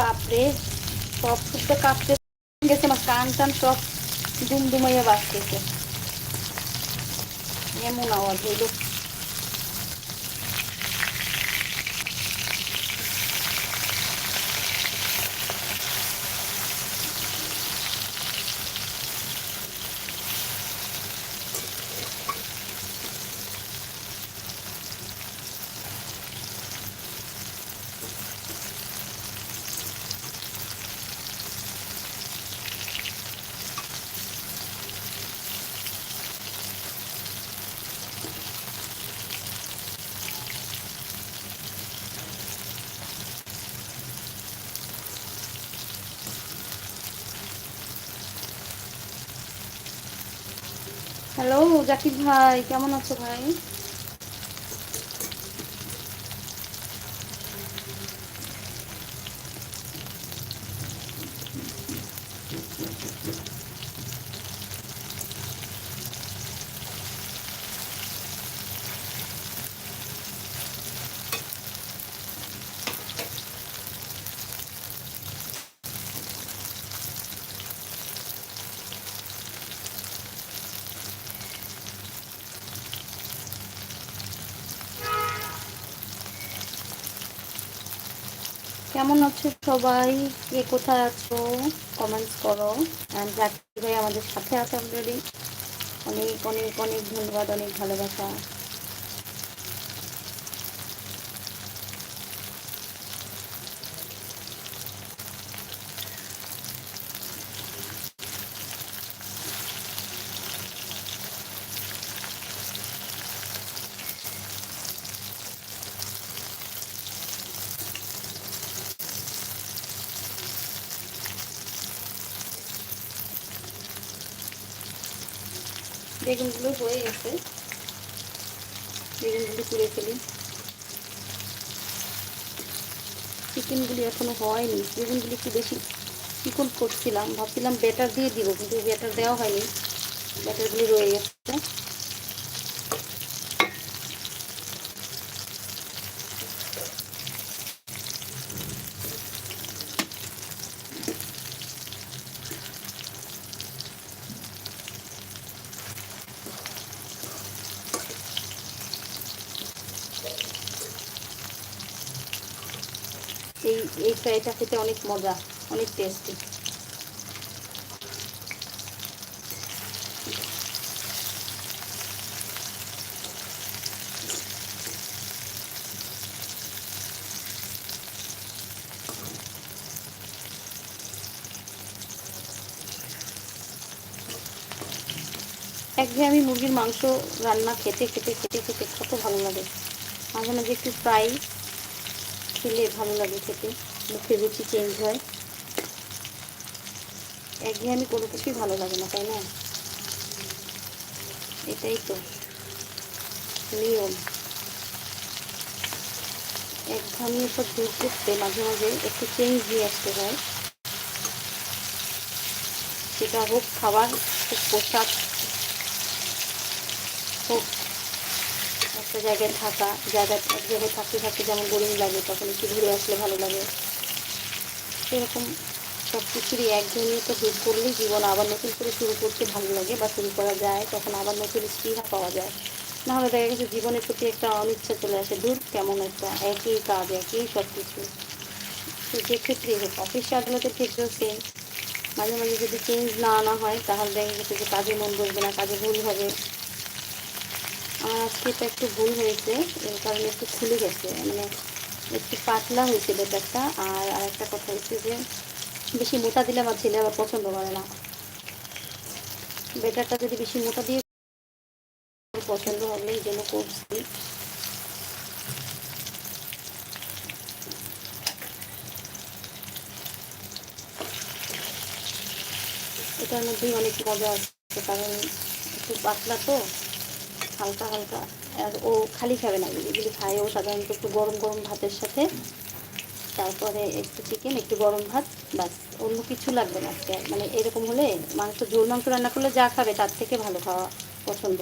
বাপরে সব শুদ্ধ কাঁপতে গেছে আমার কান টান সব দুমদুমাইয়া বাঁচতেছে এমন আওয়াজ হইল হ্যালো জাকির ভাই কেমন আছো ভাই? কেমন আছো সবাই? কে কোথায় আছো? কমেন্টস করো। অ্যান্ড ভাই আমাদের সাথে আছে অলরেডি অনেক অনেক অনেক ধন্যবাদ, অনেক ভালোবাসা। বেগুনগুলো হয়ে গেছে। বেগুনগুলো তুলে ফেলি। চিকেনগুলি এখনও হয়নি। বেগুনগুলি একটু বেশি চিকন করছিলাম। ভাবছিলাম ব্যাটার দিয়ে দিব, কিন্তু ব্যাটার দেওয়া হয়নি। ব্যাটারগুলি রয়ে গেছে। এই এই ফ্রাইটা খেতে অনেক মজা, অনেক টেস্টি আমি মুরগির মাংস রান্না খেতে খেতে খেতে খেতে কত ভালো লাগে। মাঝে মাঝে একটু ফ্রাই খেলে ভালো লাগে খেতে। মুখে রুচি চেঞ্জ হয়। একঘেয়ে আমি কোনো কিছুই ভালো লাগে না, তাই না? এটাই তো নিয়ম। একঘামি সব দূর করতে মাঝে মাঝে একটু চেঞ্জ দিয়ে আসতে হয়। সেটা হোক খাবার, হোক পোশাক, হোক একটা জায়গায় থাকা, জায়গা এক জায়গায় থাকতে থাকতে যেমন বোরিং লাগে, তখন একটু ঘুরে আসলে ভালো লাগে। সেরকম সব কিছুরই একঘেয়েমিটা দূর করলেই জীবন আবার নতুন করে শুরু করতে ভালো লাগে বা শুরু করা যায়, তখন আবার নতুন স্পৃহা পাওয়া যায়। নাহলে দেখা গেছে জীবনের প্রতি একটা অনিচ্ছা চলে আসে দূর কেমন একটা, একই কাজ, একই সব কিছু তো যে ক্ষেত্রেই হোক অফিস আদালতের ক্ষেত্রেও সেম মাঝে মাঝে যদি চেঞ্জ না আনা হয়, তাহলে দেখা গেছে যে কাজে মন বসবে না, কাজে ভুল হবে। আমার আজকে এটা একটু ভুল হয়েছে, এর কারণে একটু খুলে গেছে। মানে একটু পাতলা হয়েছে ব্যাপারটা। আর আরেকটা কথা হচ্ছে যে, বেশি মোটা দিলে আমার ছেলে আবার পছন্দ করে না। বেটারটা যদি বেশি মোটা দিয়ে পছন্দ হবে এই জন্য করছি। এটার মধ্যেই অনেক মজা আছে, কারণ একটু পাতলা তো। হালকা হালকা। আর ও খালি খাবে না এগুলি খায় ও সাধারণত একটু গরম গরম ভাতের সাথে। তারপরে একটু চিকেন একটু গরম ভাত বাস অন্য কিছু লাগবে না আজকে। মানে এরকম হলে মানে মাংস ঝোল, মাংস রান্না করলে যা খাবে তার থেকে ভালো খাওয়া পছন্দ।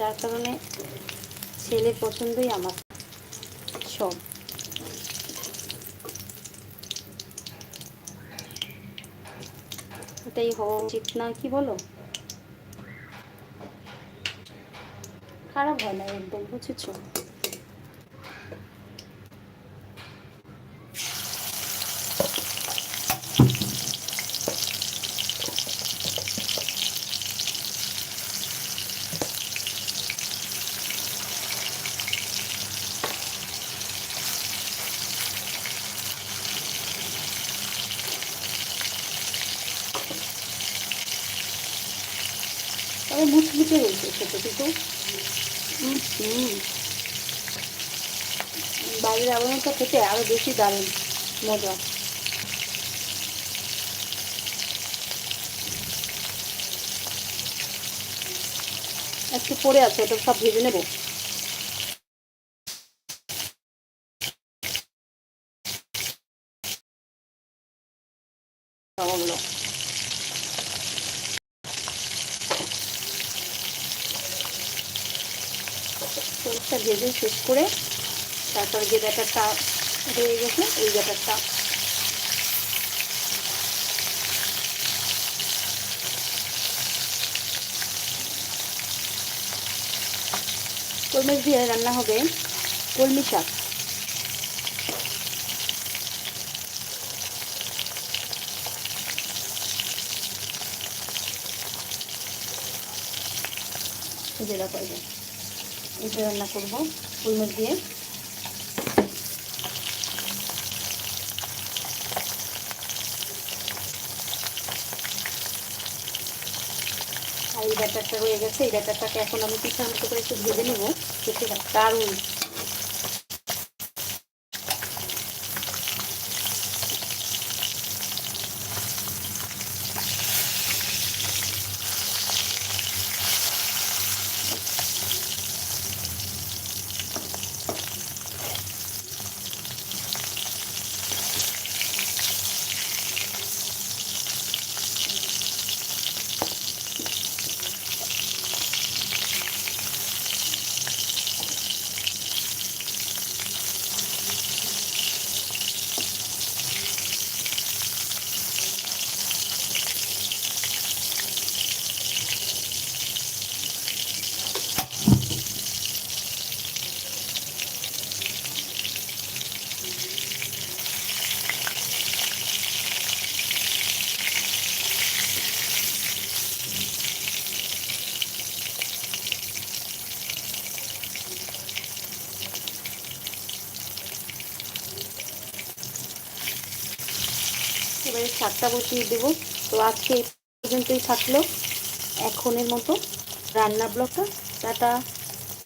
যার কারণে ছেলে পছন্দই আমার সব। এটাই হওয়া উচিত না, কি বলো? খারাপ হয় না একদম বুঝেছ? তবে মুচমুচে হয়েছে খেতে কিন্তু বাইরের আবরণটা খেতে আরও বেশি দারুণ মজা। একটু পরে আছে ওটা সব ভেজে নেব। সরষটা ভেজে শেষ করে তারপরে যে ব্যাটারটা হয়ে গেছে, ওই ব্যাটারটা কলমি দিয়ে রান্না হবে কলমি শাক। যেটা করবে এটা রান্না করব কলমি দিয়ে। আর এই ব্যাটারটা রয়ে গেছে, এই ব্যাটারটাকে এখন আমি পিঠার মতো করে একটু ভেজে নেব খেতে দারুণ এবারে শাকটা বসিয়ে দেবো। তো আজকে এই পর্যন্তই থাকল। এখনের মতো রান্না ব্লগটা টাটা।